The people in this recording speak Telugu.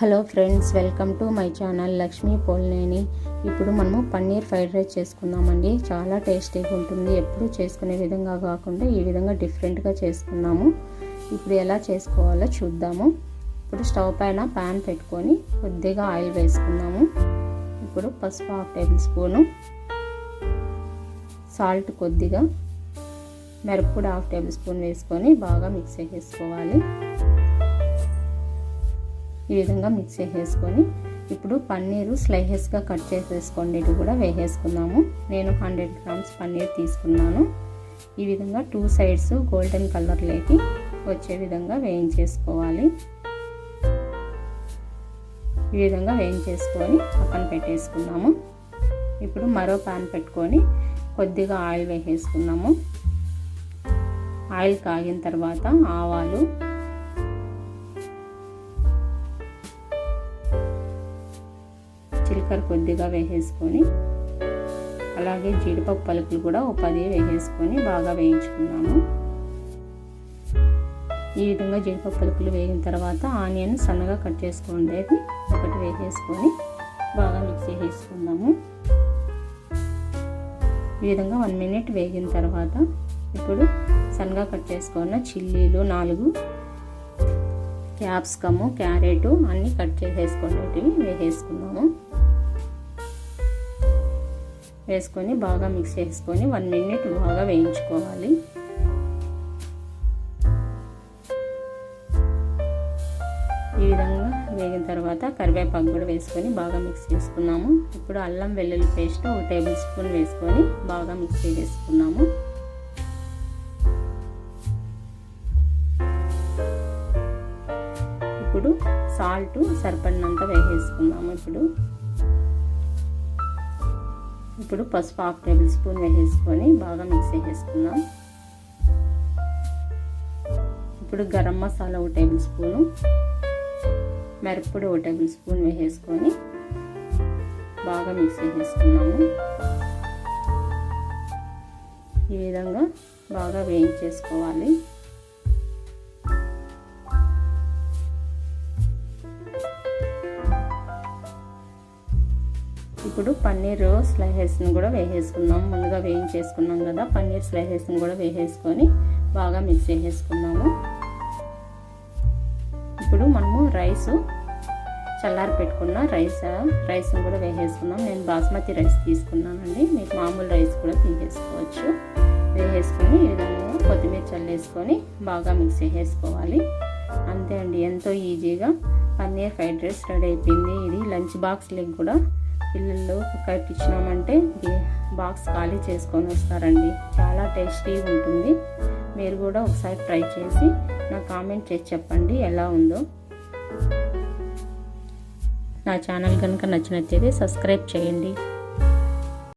Hello friends welcome to my channel Lakshmi Polneni. ఇప్పుడు మనము పన్నీర్ ఫ్రైడ్ రైస్ చేసుకుందామండి. చాలా టేస్టీగా ఉంటుంది. ఎప్పుడు చేసుకునే విధంగా కాకుండా ఈ విధంగా డిఫరెంట్గా చేసుకున్నాము. ఇప్పుడు ఎలా చేసుకోవాలో చూద్దాము. ఇప్పుడు స్టవ్ పైన ప్యాన్ పెట్టుకొని కొద్దిగా ఆయిల్ వేసుకుందాము. ఇప్పుడు పసుపు హాఫ్ టేబుల్ స్పూను సాల్ట్ కొద్దిగా మిరప్పొడి హాఫ్ టేబుల్ స్పూన్ వేసుకొని బాగా మిక్స్ చేసేసుకోవాలి. ఈ విధంగా మిక్స్ చేసేసుకొని ఇప్పుడు పన్నీరు స్లైసెస్గా కట్ చేసేసుకోండి. కూడా వేసేసుకున్నాము నేను హండ్రెడ్ గ్రామ్స్ పన్నీర్ తీసుకున్నాను. ఈ విధంగా టూ సైడ్స్ గోల్డెన్ కలర్లోకి వచ్చే విధంగా వేయించేసుకోవాలి. ఈ విధంగా వేయించేసుకొని పక్కన పెట్టేసుకున్నాము ఇప్పుడు మరో ప్యాన్ పెట్టుకొని కొద్దిగా ఆయిల్ వేసేసుకున్నాము ఆయిల్ కాగిన తర్వాత ఆవాలు జీలకర్ర కొద్దిగా వేసేసుకొని అలాగే జీడిపప్పు పలుకులు కూడా ఒక పది వేసేసుకొని బాగా వేయించుకున్నాము. ఈ విధంగా జీడిపప్పు పలుకులు వేగిన తర్వాత ఆనియన్ సన్నగా కట్ చేసుకోండి. ఒకటి వేసేసుకొని బాగా మిక్స్ చేసేసుకుందాము. ఈ విధంగా వన్ మినిట్ వేగిన తర్వాత ఇప్పుడు సన్నగా కట్ చేసుకున్న చిల్లీలు నాలుగు క్యాప్సికము క్యారెట్ అన్నీ కట్ చేసేసుకునేటివి వేసేసుకున్నాము. వేసుకొని బాగా మిక్స్ చేసుకొని వన్ మినిట్ బాగా వేయించుకోవాలి. ఈ విధంగా వేగిన తర్వాత కరివేపాకు కూడా వేసుకొని బాగా మిక్స్ చేసుకున్నాము. ఇప్పుడు అల్లం వెల్లుల్లి పేస్ట్ ఒక టేబుల్ స్పూన్ వేసుకొని బాగా మిక్స్ చేసుకున్నాము ఇప్పుడు సాల్ట్ సరిపడినంత వేసేసుకున్నాము ఇప్పుడు. ఇప్పుడు పసుపు హాఫ్ టేబుల్ స్పూన్ వేసేసుకొని బాగా మిక్స్ చేసేసుకుందాం. ఇప్పుడు గరం మసాలా ఒక టేబుల్ స్పూను మిరప్పొడి ఒక టేబుల్ స్పూన్ వేసేసుకొని బాగా మిక్స్ చేసేసుకున్నాము ఈ విధంగా బాగా వేయించేసుకోవాలి. ఇప్పుడు పన్నీర్ స్లైసెస్ని కూడా వేసేసుకుందాం. ముందుగా వేయించేసుకున్నాం కదా పన్నీర్ స్లైసెస్ని కూడా వేసేసుకొని బాగా మిక్స్ చేసేసుకున్నాము. ఇప్పుడు మనము రైస్ చల్లారి పెట్టుకున్న రైస్ రైస్ని కూడా వేసేసుకున్నాం నేను బాస్మతి రైస్ తీసుకున్నానండి. మీకు మామూలు రైస్ కూడా తీసేసుకోవచ్చు. వేసేసుకొని ఈ విధంగా కొత్తిమీర చల్లేసుకొని బాగా మిక్స్ చేసేసుకోవాలి. అంతే అండి ఎంతో ఈజీగా. పన్నీర్ ఫ్రైడ్ రైస్ రెడీ అయిపోయింది. ఇది లంచ్ బాక్స్ లెగ్ కూడా పిల్లలు కట్టించినామంటే బాక్స్ ఖాళీ చేసుకొని వస్తారండి. చాలా టేస్టీగా ఉంటుంది. మీరు కూడా ఒకసారి ట్రై చేసి నా కామెంట్ చేసి చెప్పండి ఎలా ఉందో. నా ఛానల్ కనుక నచ్చినట్లయితే సబ్స్క్రైబ్ చేయండి.